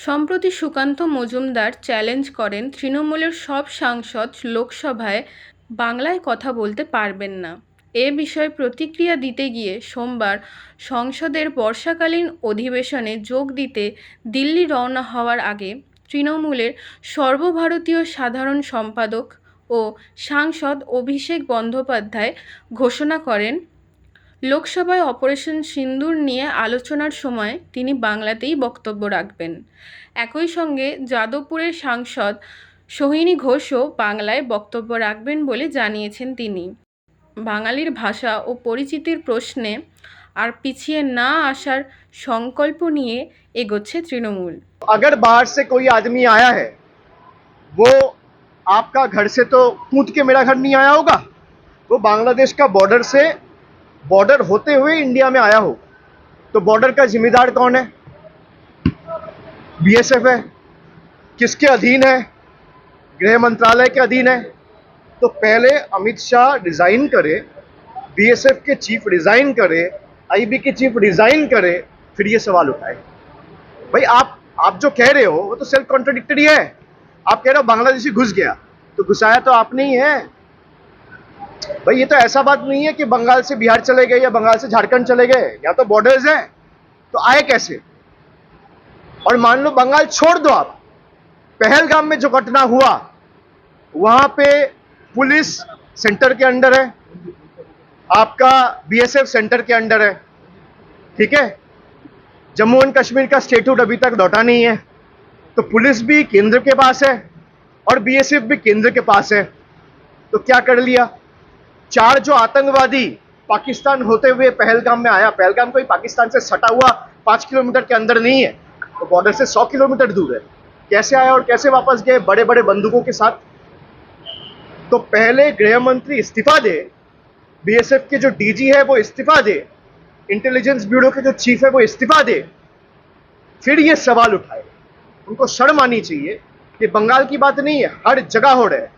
সম্প্রতি সুকান্ত মজুমদার চ্যালেঞ্জ করেন, তৃণমূলের সব সাংসদ লোকসভায় বাংলায় কথা বলতে পারবেন না। এ বিষয়ে প্রতিক্রিয়া দিতে গিয়ে সোমবার সংসদের বর্ষাকালীন অধিবেশনে যোগ দিতে দিল্লি রওনা হওয়ার আগে তৃণমূলের সর্বভারতীয় সাধারণ সম্পাদক ও সাংসদ অভিষেক বন্দ্যোপাধ্যায় ঘোষণা করেন লোকসভায় অপারেশন সিন্দুর নিয়ে আলোচনার সময় তিনি বাংলাতেই বক্তব্য রাখবেন একই সঙ্গে যাদবপুরের সাংসদ সোহিনী ঘোষও বাংলায় বক্তব্য রাখবেন বলে জানিয়েছেন তিনি বাঙালির ভাষা ও পরিচিতির প্রশ্নে আর পিছিয়ে না আসার সংকল্প নিয়ে এগোচ্ছে তৃণমূল अगर बाहर से कोई आदमी आया है वो आपका घर से तो कूद के मेरा घर नहीं आया होगा वो बांग्लादेश का बॉर्डर से बॉर्डर होते हुए इंडिया में आया हो। तो बॉर्डर का जिम्मेदार कौन है? बीएसएफ है। किसके अधीन है? गृह मंत्रालय के अधीन है। तो पहले अमित शाह रिजाइन करे बीएसएफ के चीफ रिजाइन करे आईबी के चीफ रिजाइन करे, फिर ये सवाल उठाए। भाई, आप आप जो कह रहे हो, वो तो सेल्फ कॉन्ट्रडिक्टरी है। आप कह रहे हो बांग्लादेशी घुस गया। तो घुसाया तो आपने ही है। भाई, ये तो ऐसा बात नहीं है कि बंगाल से बिहार चले गए या बंगाल से झारखंड चले गए या तो बॉर्डर्स है। तो आए कैसे? और मान लो बंगाल छोड़ दो आप। पहलगाम में जो घटना हुआ, वहाँ पे पुलिस सेंटर के अंडर है। आपका बीएसएफ सेंटर के अंडर है। ठीक है? जम्मू एंड कश्मीर का स्टेटहुड अभी तक लौटा नहीं है। तो पुलिस भी केंद्र के पास है और बीएसएफ भी केंद्र के पास है। तो क्या कर लिया? चार जो आतंकवादी पाकिस्तान होते हुए पहलगाम में आया, पहलगाम कोई पाकिस्तान से सटा हुआ पाँच किलोमीटर के अंदर नहीं है तो बॉर्डर से सौ किलोमीटर दूर है। कैसे आया और कैसे वापस गए बड़े बड़े बंदूकों के साथ? तो पहले गृह मंत्री इस्तीफा दे बीएसएफ के जो डीजी है वो इस्तीफा दे इंटेलिजेंस ब्यूरो के जो चीफ है वो इस्तीफा दे, फिर ये सवाल उठाए। उनको शर्म आनी चाहिए कि बंगाल की बात नहीं है, हर जगह हो रहा है।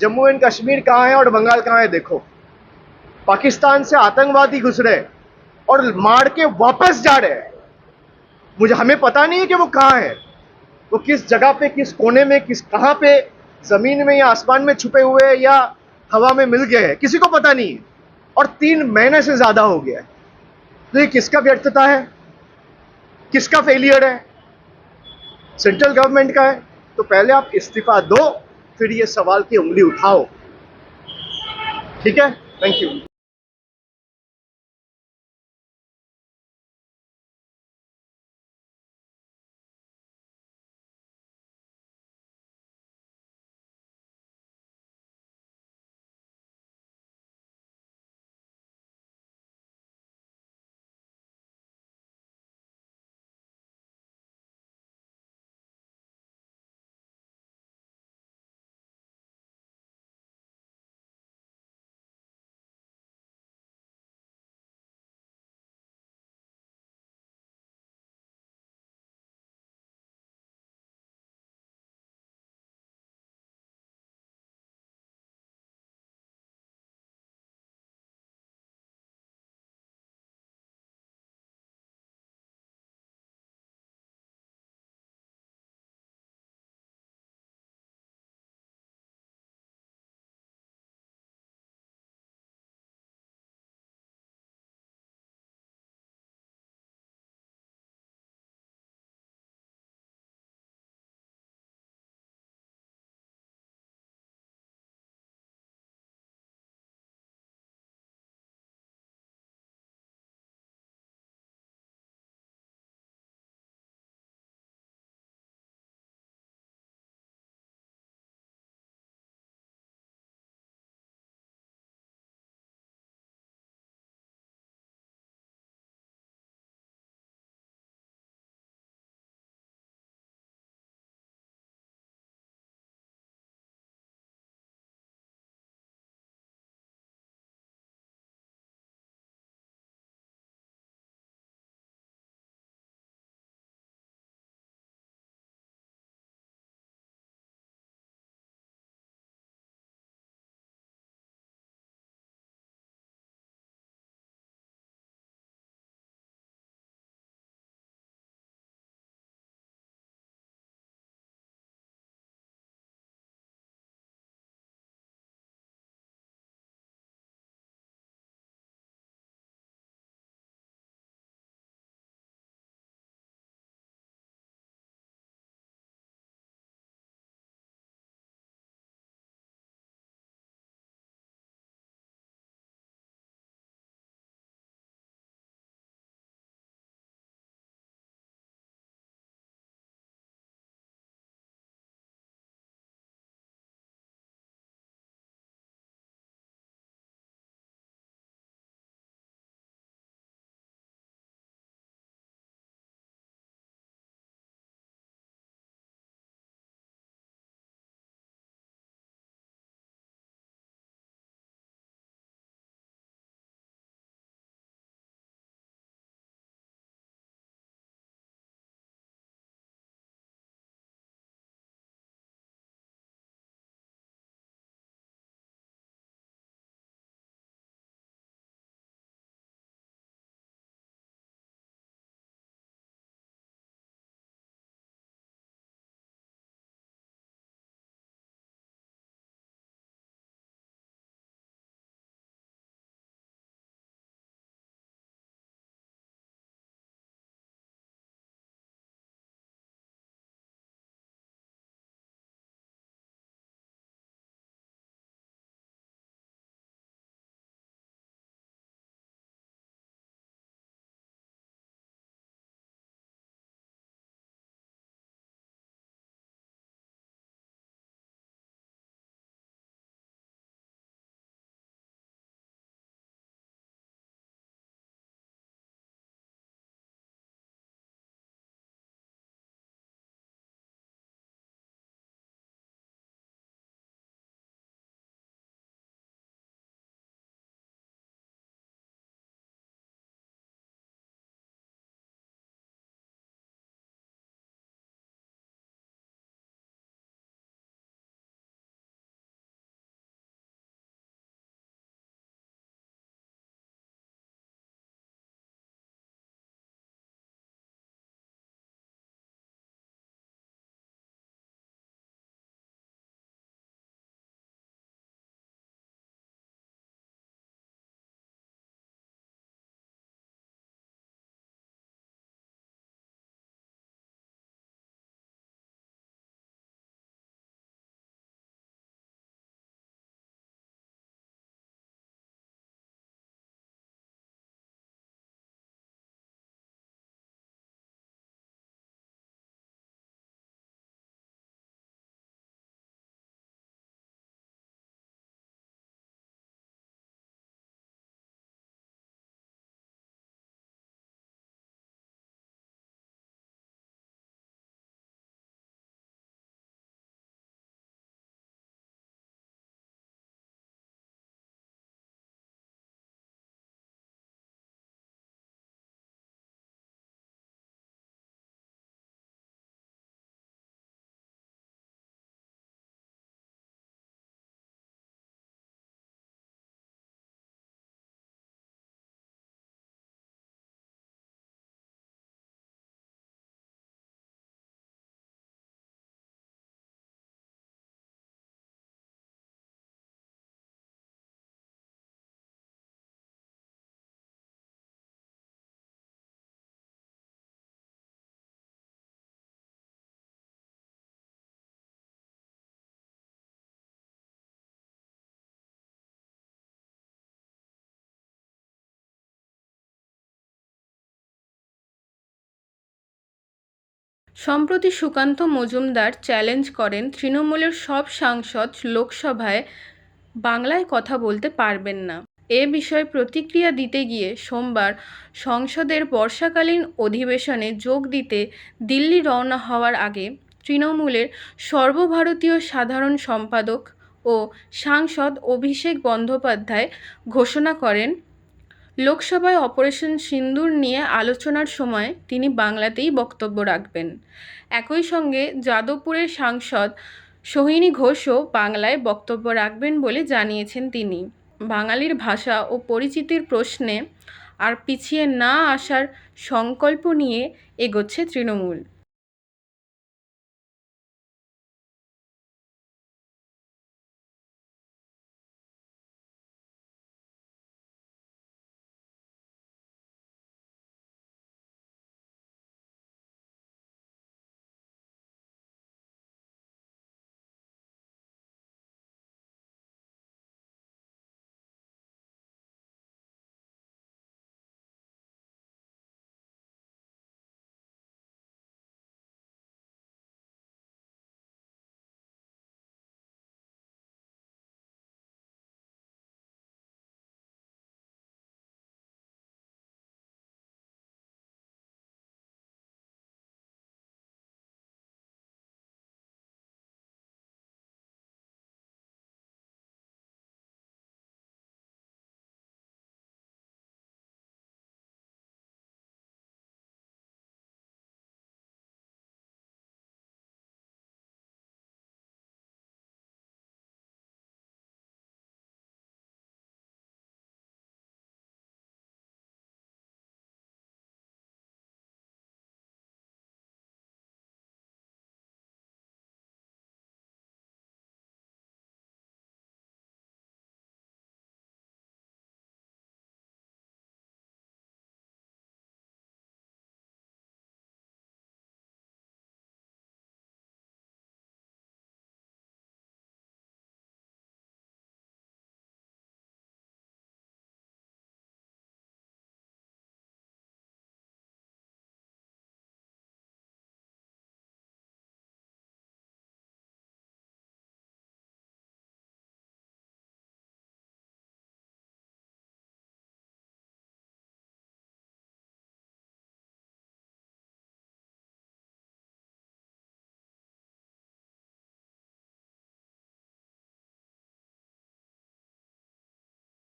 जम्मू एंड कश्मीर कहाँ है और बंगाल कहाँ है, देखो। पाकिस्तान से आतंकवादी घुस रहे और मार के वापस जा रहे हैं। मुझे हमें पता नहीं है कि वो कहाँ है। वो किस जगह पे, किस कोने में, किस कहाँ पे, ज़मीन में या आसमान में छुपे हुए हैं या हवा में मिल गए हैं, किसी को पता नहीं है। और तीन महीने से ज़्यादा हो गया है। तो ये किसका व्यर्थता है? किसका फेलियर है? सेंट्रल गवर्नमेंट का है। तो पहले आप इस्तीफा दो, फिर ये सवाल की उंगली उठाओ। ठीक है? थैंक यू সম্প্রতি সুকান্ত মজুমদার চ্যালেঞ্জ করেন, তৃণমূলের সব সাংসদ লোকসভায় বাংলায় কথা বলতে পারবেন না। এ বিষয়ে প্রতিক্রিয়া দিতে গিয়ে সোমবার সংসদের বর্ষাকালীন অধিবেশনে যোগ দিতে দিল্লি রওনা হওয়ার আগে তৃণমূলের সর্বভারতীয় সাধারণ সম্পাদক ও সাংসদ অভিষেক বন্দ্যোপাধ্যায় ঘোষণা করেন লোকসভায় অপারেশন সিন্দুর নিয়ে আলোচনার সময় তিনি বাংলাতেই বক্তব্য রাখবেন। একই সঙ্গে যাদবপুরের সাংসদ সোহিনী ঘোষও বাংলায় বক্তব্য রাখবেন বলে জানিয়েছেন তিনি। বাঙালির ভাষা ও পরিচিতির প্রশ্নে আর পিছিয়ে না আসার সংকল্প নিয়ে এগোচ্ছে তৃণমূল।